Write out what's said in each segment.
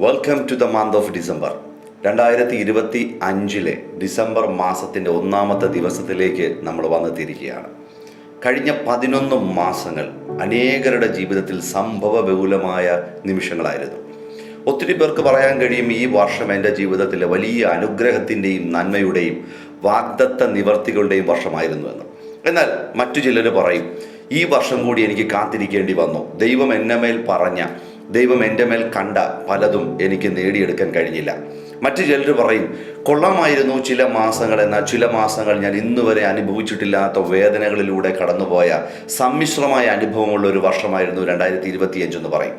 Welcome to the month of December രണ്ടായിരത്തി ഇരുപത്തി അഞ്ചിലെ ഡിസംബർ മാസത്തിന്റെ ഒന്നാമത്തെ ദിവസത്തിലേക്ക് നമ്മൾ വന്നെത്തിയിരിക്കുകയാണ്. കഴിഞ്ഞ പതിനൊന്ന് മാസങ്ങൾ അനേകരുടെ ജീവിതത്തിൽ സംഭവ ബഹുലമായ നിമിഷങ്ങളായിരുന്നു. ഒത്തിരി പേർക്ക് പറയാൻ കഴിയും ഈ വർഷം എന്റെ ജീവിതത്തിലെ വലിയ അനുഗ്രഹത്തിന്റെയും നന്മയുടെയും വാഗ്ദത്ത നിവർത്തികളുടെയും വർഷമായിരുന്നു എന്ന്. എന്നാൽ മറ്റു ചിലർ പറയും ഈ വർഷം കൂടി എനിക്ക് കാത്തിരിക്കേണ്ടി വന്നു. ദൈവം എന്നമേൽ പറഞ്ഞ ദൈവം എന്റെ മേൽ കണ്ട പലതും എനിക്ക് നേടിയെടുക്കാൻ കഴിഞ്ഞില്ല. മറ്റു ചിലർ പറയും കൊള്ളമായിരുന്നു ചില മാസങ്ങൾ എന്നാൽ ചില മാസങ്ങൾ ഞാൻ ഇന്ന് വരെ അനുഭവിച്ചിട്ടില്ലാത്ത വേദനകളിലൂടെ കടന്നുപോയ സമ്മിശ്രമായ അനുഭവമുള്ള ഒരു വർഷമായിരുന്നു രണ്ടായിരത്തി ഇരുപത്തിയഞ്ച് എന്ന് പറയും.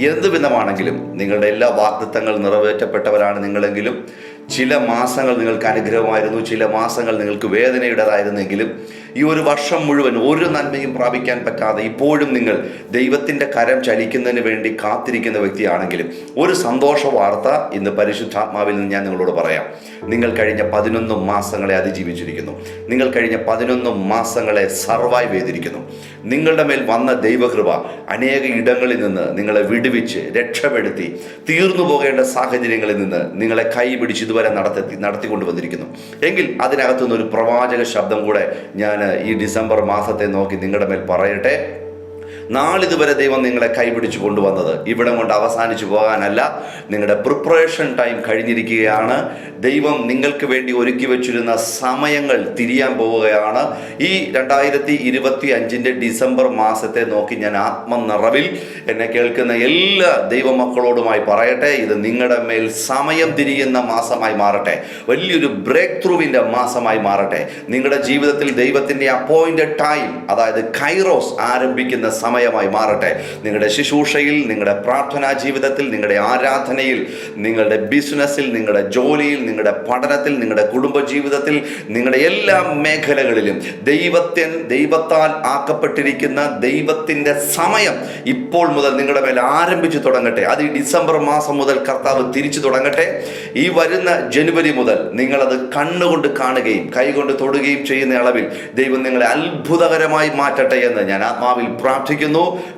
എന്ത് വിധമാണെങ്കിലും നിങ്ങളുടെ എല്ലാ വാഗ്ദത്തങ്ങൾ നിറവേറ്റപ്പെട്ടവരാണ് നിങ്ങളെങ്കിലും. ചില മാസങ്ങൾ നിങ്ങൾക്ക് അനുഗ്രഹമായിരുന്നു ചില മാസങ്ങൾ നിങ്ങൾക്ക് വേദനയുടേതായിരുന്നെങ്കിലും ഈ ഒരു വർഷം മുഴുവൻ ഒരു നന്മയും പ്രാപിക്കാൻ പറ്റാതെ ഇപ്പോഴും നിങ്ങൾ ദൈവത്തിന്റെ കരം ചലിക്കുന്നതിന് വേണ്ടി കാത്തിരിക്കുന്ന വ്യക്തിയാണെങ്കിലും ഒരു സന്തോഷ വാർത്ത ഇന്ന് പരിശുദ്ധാത്മാവിൽ നിന്ന് ഞാൻ നിങ്ങളോട് പറയാം. നിങ്ങൾ കഴിഞ്ഞ പതിനൊന്ന് മാസങ്ങളെ അതിജീവിച്ചിരിക്കുന്നു. നിങ്ങൾ കഴിഞ്ഞ പതിനൊന്ന് മാസങ്ങളെ സർവൈവ് ചെയ്തിരിക്കുന്നു. നിങ്ങളുടെ മേൽ വന്ന ദൈവകൃപ അനേക ഇടങ്ങളിൽ നിന്ന് നിങ്ങളെ വിടുവിച്ച് രക്ഷപ്പെടുത്തി തീർന്നു പോകേണ്ട സാഹചര്യങ്ങളിൽ നിന്ന് നിങ്ങളെ കൈപിടിച്ച് ഇതുവരെ നടത്തി നടത്തിക്കൊണ്ടുവന്നിരിക്കുന്നു എങ്കിൽ അതിനകത്തുനിന്ന് ഒരു പ്രവാചക ശബ്ദം കൂടെ ഞാൻ ഈ ഡിസംബർ മാസത്തെ നോക്കി നിങ്ങളുടെ മേൽ പറയട്ടെ. നാളിതുവരെ ദൈവം നിങ്ങളെ കൈപിടിച്ചു കൊണ്ടുവന്നത്. ഇവിടെ കൊണ്ട് അവസാനിച്ചു പോകാനല്ല നിങ്ങളുടെ പ്രിപ്പറേഷൻ ടൈം കഴിഞ്ഞിരിക്കുകയാണ്. ദൈവം നിങ്ങൾക്ക് വേണ്ടി ഒരുക്കി വെച്ചിരുന്ന സമയങ്ങൾ തിരിയാൻ പോവുകയാണ്. ഈ രണ്ടായിരത്തി ഇരുപത്തി അഞ്ചിന്റെ ഡിസംബർ മാസത്തെ നോക്കി ഞാൻ ആത്മനിറവിൽ എന്നെ കേൾക്കുന്ന എല്ലാ ദൈവമക്കളോടുമായി പറയട്ടെ ഇത് നിങ്ങളുടെ മേൽ സമയം തിരിയുന്ന മാസമായി മാറട്ടെ. വലിയൊരു ബ്രേക്ക് ത്രൂവിന്റെ മാസമായി മാറട്ടെ. നിങ്ങളുടെ ജീവിതത്തിൽ ദൈവത്തിന്റെ അപ്പോയിന്റഡ് ടൈം അതായത് കൈറോസ് ആരംഭിക്കുന്ന സമയമായി മാറട്ടെ. നിങ്ങളുടെ ശുശ്രൂഷയിൽ നിങ്ങളുടെ പ്രാർത്ഥനാ ജീവിതത്തിൽ നിങ്ങളുടെ ആരാധനയിൽ നിങ്ങളുടെ ബിസിനസ്സിൽ നിങ്ങളുടെ ജോലിയിൽ നിങ്ങളുടെ പഠനത്തിൽ നിങ്ങളുടെ കുടുംബ ജീവിതത്തിൽ നിങ്ങളുടെ എല്ലാ മേഖലകളിലും ദൈവത്തിൻ ദൈവത്താൽ ആക്കപ്പെട്ടിരിക്കുന്ന ദൈവത്തിന്റെ സമയം ഇപ്പോൾ മുതൽ നിങ്ങളുടെ മേൽ ആരംഭിച്ചു തുടങ്ങട്ടെ. അത് ഈ ഡിസംബർ മാസം മുതൽ കർത്താവ് തിരിച്ചു തുടങ്ങട്ടെ. ഈ വരുന്ന ജനുവരി മുതൽ നിങ്ങളത് കണ്ണുകൊണ്ട് കാണുകയും കൈകൊണ്ട് തൊടുകയും ചെയ്യുന്ന അളവിൽ ദൈവം നിങ്ങളെ അത്ഭുതകരമായി മാറ്റട്ടെ എന്ന് ഞാൻ ആത്മാവിൽ പ്രാർത്ഥിക്കുന്നു.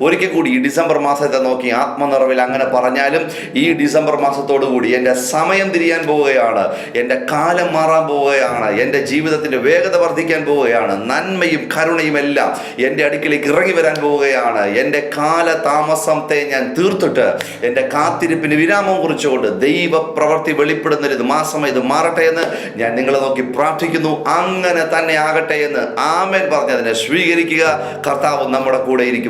ഒരിക്കൽ കൂടി ഈ ഡിസംബർ മാസത്തെ നോക്കി ആത്മനിറവിൽ അങ്ങനെ പറഞ്ഞാലും ഈ ഡിസംബർ മാസത്തോടു കൂടി എന്റെ സമയം തിരിയാൻ പോവുകയാണ്. എന്റെ കാലം മാറാൻ പോവുകയാണ്. എന്റെ ജീവിതത്തിന്റെ വേഗത വർദ്ധിക്കാൻ പോവുകയാണ്. നന്മയും കരുണയും എല്ലാം എന്റെ അടുക്കിലേക്ക് ഇറങ്ങി വരാൻ പോവുകയാണ്. എന്റെ കാല താമസത്തെ ഞാൻ തീർത്തിട്ട് എന്റെ കാത്തിരിപ്പിന് വിരാമം കുറിച്ചുകൊണ്ട് ദൈവ പ്രവർത്തി വെളിപ്പെടുന്ന ഒരു മാസം ഇത് മാറട്ടെ എന്ന് ഞാൻ നിങ്ങളെ നോക്കി പ്രാർത്ഥിക്കുന്നു. അങ്ങനെ തന്നെ ആകട്ടെ എന്ന് ആമേൻ പറഞ്ഞതിനെ സ്വീകരിക്കുക. കർത്താവ് നമ്മുടെ കൂടെ